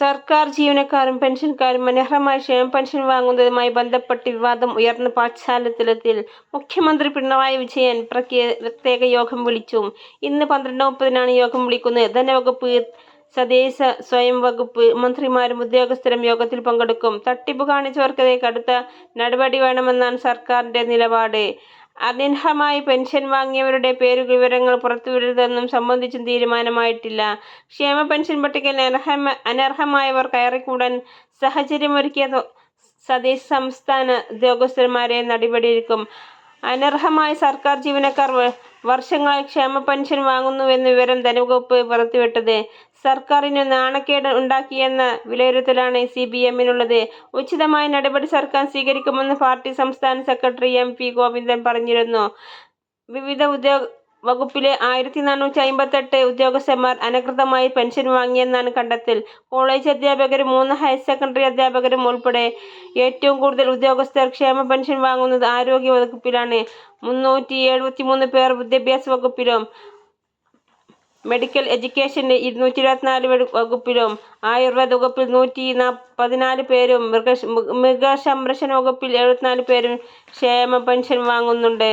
സർക്കാർ ജീവനക്കാരും പെൻഷൻകാരും അനർഹമായ ക്ഷേമ പെൻഷൻ വാങ്ങുന്നതുമായി ബന്ധപ്പെട്ട് വിവാദം ഉയർന്ന പാശ്ചാത്യത്തിൽ മുഖ്യമന്ത്രി പിണറായി വിജയൻ പ്രത്യേക യോഗം വിളിച്ചു. ഇന്ന് പന്ത്രണ്ട് മുപ്പതിനാണ് യോഗം വിളിക്കുന്നത്. ധനവകുപ്പ്, തദ്ദേശ സ്വയം വകുപ്പ് മന്ത്രിമാരും ഉദ്യോഗസ്ഥരും യോഗത്തിൽ പങ്കെടുക്കും. തട്ടിപ്പ് കാണിച്ചവർക്കെതിരെ കടുത്ത നടപടി വേണമെന്നാണ് സർക്കാരിന്റെ നിലപാട്. അനർഹമായി പെൻഷൻ വാങ്ങിയവരുടെ പേരുവിവരങ്ങൾ പുറത്തുവിടരുതെന്നും സംബന്ധിച്ചും തീരുമാനമായിട്ടില്ല. ക്ഷേമ പെൻഷൻ പട്ടികയിൽ അനർഹമായവർ കയറിക്കൂടാൻ സാഹചര്യമൊരുക്കിയ സതീശ് സംസ്ഥാന ഉദ്യോഗസ്ഥന്മാരെ നടപടിയെടുക്കും. അനർഹമായ സർക്കാർ ജീവനക്കാർ വർഷങ്ങളായി ക്ഷേമ പെൻഷൻ വാങ്ങുന്നുവെന്ന വിവരം ധനവകുപ്പ് പുറത്തുവിട്ടത്. സർക്കാരിന് നാണക്കേട് ഉണ്ടാക്കിയെന്ന വിലയിരുത്തലാണ് സി ബി എമ്മിനുള്ളത് ഉചിതമായ നടപടി സർക്കാർ സ്വീകരിക്കുമെന്ന് പാർട്ടി സംസ്ഥാന സെക്രട്ടറി എം പി ഗോവിന്ദൻ പറഞ്ഞിരുന്നു. വിവിധ വകുപ്പിലെ ആയിരത്തി നാനൂറ്റി അമ്പത്തെട്ട് ഉദ്യോഗസ്ഥന്മാർ അനധികൃതമായി പെൻഷൻ വാങ്ങിയെന്നാണ് കണ്ടെത്തൽ. കോളേജ് അധ്യാപകരും മൂന്ന് ഹയർ സെക്കൻഡറി അധ്യാപകരും ഉൾപ്പെടെ ഏറ്റവും കൂടുതൽ ഉദ്യോഗസ്ഥർ ക്ഷേമ പെൻഷൻ വാങ്ങുന്നത് ആരോഗ്യ വകുപ്പിലാണ്. മുന്നൂറ്റി എഴുപത്തിമൂന്ന് പേർ വിദ്യാഭ്യാസ വകുപ്പിലും മെഡിക്കൽ എഡ്യൂക്കേഷൻ ഇരുന്നൂറ്റി ഇരുപത്തിനാല് വകുപ്പിലും ആയുർവേദ വകുപ്പിൽ നൂറ്റി പതിനാല് പേരും മൃഗ മൃഗസംരക്ഷണ വകുപ്പിൽ എഴുപത്തിനാല് പേരും ക്ഷേമ പെൻഷൻ വാങ്ങുന്നുണ്ട്.